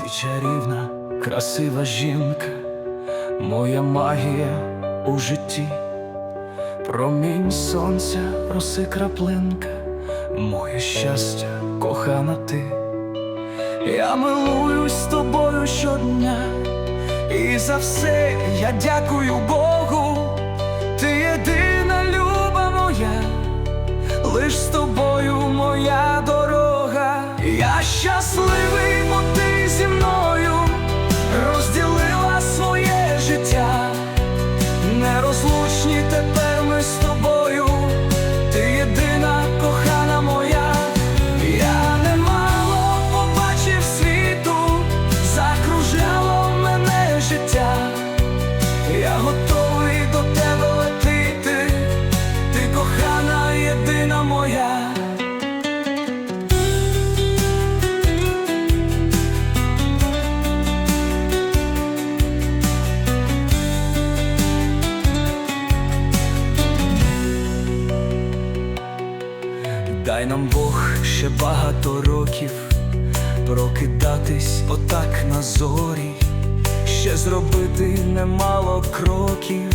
чарівна, красива жінка, моя магія у житті, промінь сонця, роси краплинка, моє щастя, кохана ти. Я милуюсь тобою щодня, і за все я дякую Богу. Ти єдина люба моя, лиш з тобою моя дорога. Я щасливий, бо ти зі мною розділила Дай нам Бог ще багато років прокидатись отак на зорі, ще зробити немало кроків,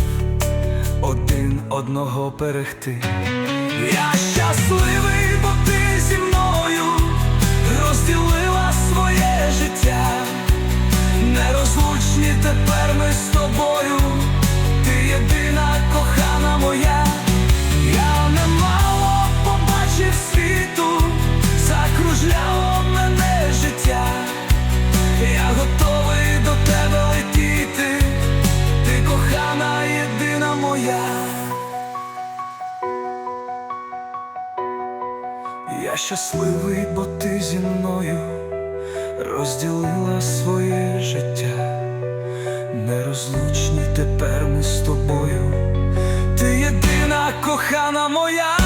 один одного берегти. Я щасливий, бо ти зі мною розділила своє життя. Нерозлучні тепер ми щасливий, бо ти зі мною розділила своє життя, нерозлучні тепер ми з тобою. Ти єдина кохана моя.